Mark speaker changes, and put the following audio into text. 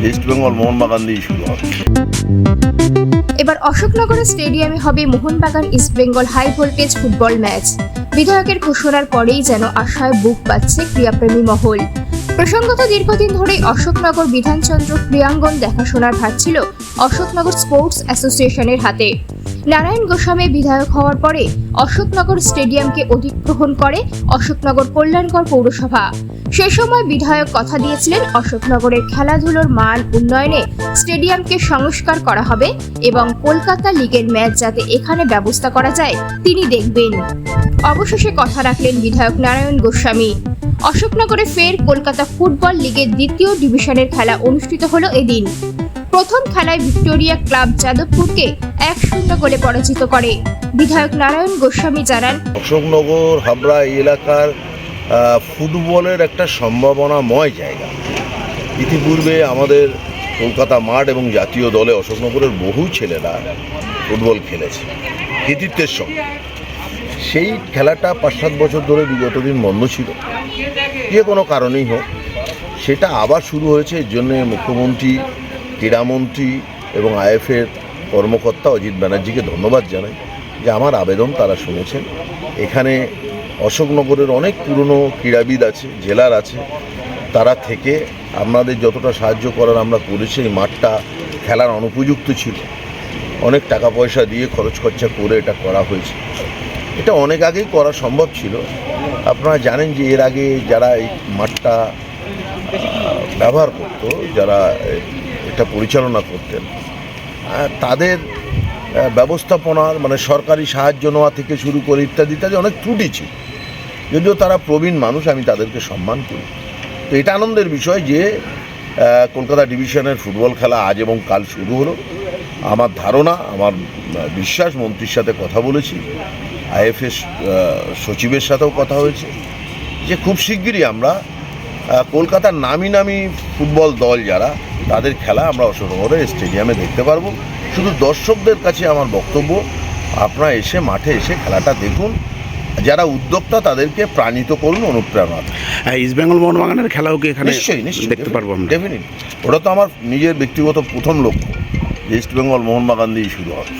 Speaker 1: মোহনবাগান
Speaker 2: এবার অশোকনগর স্টেডিয়ামে হবে Mohun Bagan East Bengal high voltage football match বিধায়কের ঘোষণার পরেই যেন আশায় বুক পাচ্ছে ক্রীড়াপ্রেমী মহল। প্রসঙ্গত দীর্ঘদিন ধরে অশোকনগর বিধানচন্দ্র ক্রিয়াঙ্গন দেখাশোনার ভার ছিল অশোকনগর স্পোর্টস অ্যাসোসিয়েশনের হাতে। নারায়ণ গোস্বামী বিধায়ক হওয়ার পরে অশোকনগর স্টেডিয়ামকে অধিগ্রহণ করে অশোকনগর কল্যাণকর পৌরসভা। সে সময় বিধায়ক কথা দিয়েছিলেন অশোকনগরের খেলাধুলোর মান উন্নয়নে স্টেডিয়ামকে সংস্কার করা হবে এবং কলকাতা লিগের ম্যাচ যাতে এখানে ব্যবস্থা করা যায়, তিনি দেখবেন। অবশেষে কথা রাখলেন বিধায়ক নারায়ণ গোস্বামী। অশোকনগরে ফের কলকাতা ফুটবল লিগের দ্বিতীয় ডিভিশনের খেলা অনুষ্ঠিত হলো এদিন। প্রথম খেলায় ভিক্টোরিয়া ক্লাব যাদবপুরকে এক শূন্য গোলে পরাজিত করে। বিধায়ক নারায়ণ গোস্বামী জানান,
Speaker 1: অশোকনগর, হাবড়া এলাকার ফুটবলের একটা সম্ভাবনাময় জায়গা। ইতিপূর্বে আমাদের কলকাতা মাঠ এবং জাতীয় দলে অশোকনগরের বহু ছেলেরা ফুটবল খেলেছে, কৃতিত্বের সঙ্গে। সেই খেলাটা পাঁচ সাত বছর ধরে বিগত দিন বন্ধ ছিল। যে কোনো কারণেই হোক, সেটা আবার শুরু হয়েছে। এর জন্যে মুখ্যমন্ত্রী, ক্রীড়ামন্ত্রী এবং আইএফের কর্মকর্তা অজিত ব্যানার্জিকে ধন্যবাদ জানাই যে আমার আবেদন তারা শুনেছেন। এখানে অশোকনগরের অনেক পুরনো ক্রীড়াবিদ আছে, জেলার আছে। তারা থেকে আপনাদের যতটা সাহায্য করার আমরা করেছি, এই মাঠটা খেলার অনুপযুক্ত ছিল। অনেক টাকা পয়সা দিয়ে খরচ খরচা করে এটা করা হয়েছে। এটা অনেক আগেই করা সম্ভব ছিল। আপনারা জানেন যে এর আগে যারা এই মাঠটা ব্যবহার করতো, যারা এটা পরিচালনা করতেন তাদের ব্যবস্থাপনার মানে সরকারি সাহায্য নেওয়া থেকে শুরু করে ইত্যাদি ইত্যাদি অনেক ত্রুটি ছিল। যদিও তারা প্রবীণ মানুষ, আমি তাদেরকে সম্মান করি। তো এটা আনন্দের বিষয় যে কলকাতা ডিভিশনের ফুটবল খেলা আজ এবং কাল শুরু হলো। আমার ধারণা, আমার বিশ্বাস, মন্ত্রীর সাথে কথা বলেছি। আইএফএস সচিবের সাথেও কথা হয়েছে। যে খুব শিগগিরই আমরা কলকাতার নামি নামি ফুটবল দল যারা তাদের খেলা আমরা অশোকনগরের স্টেডিয়ামে দেখতে পারব। শুধু দর্শকদের কাছে আমার বক্তব্য আপনারা এসে মাঠে এসে খেলাটা দেখুন। যারা উদ্যোক্তা তাদেরকে প্রাণিত করুন অনুপ্রেরণা।
Speaker 3: হ্যাঁ, ইস্ট বেঙ্গল মোহনবাগানের খেলাও কি এখানে
Speaker 1: নিশ্চয়ই নিশ্চয়ই
Speaker 3: দেখতে পারব আমরা?
Speaker 1: ডেফিনেটলি ওটা তো আমার নিজের ব্যক্তিগত প্রথম লক্ষ্য ইস্ট বেঙ্গল মোহনবাগান দিয়েই শুরু হবে